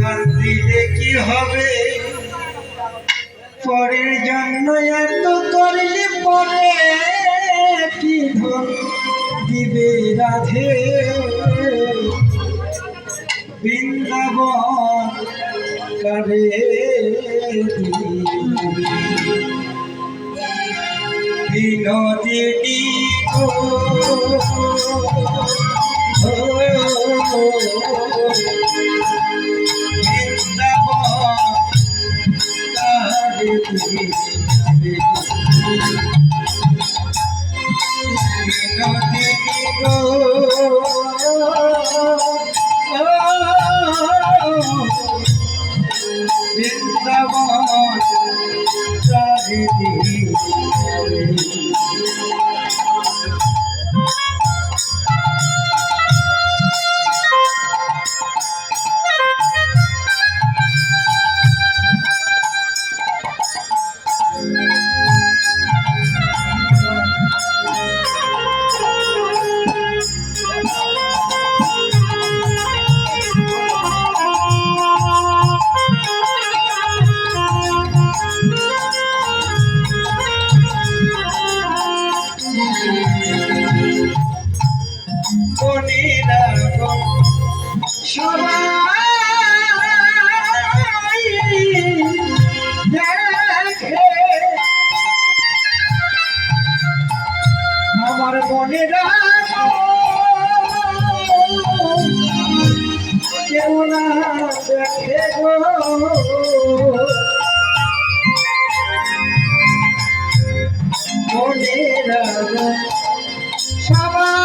কান্দিলে কি হবে? পরের জন্য এত করলে পরে কি ধন দিবে রাধে? বৃন্দাবন করে বিনোদিনী গো বৃন্দাবন বিনোদিনী আমার মনেরা কেউ না দেখে গো। মনেরা সবাই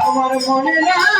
আমার মনে লাগো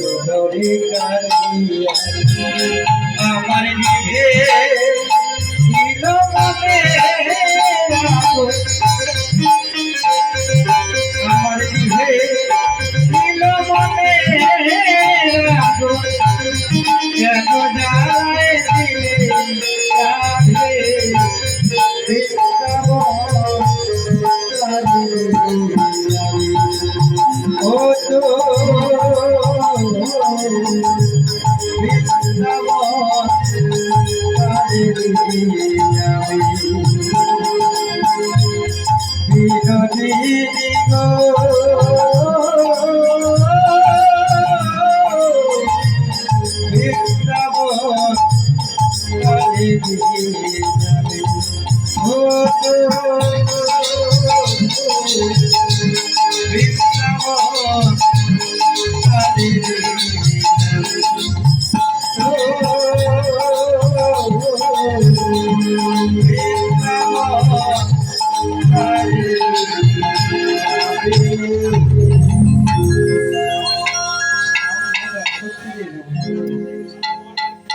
সোদরে কালিয়া আমার নিভে ছিল মনে আমার দিহে ছিল মনে কেন দাঁড়ায় বিনোদিনী Thank you.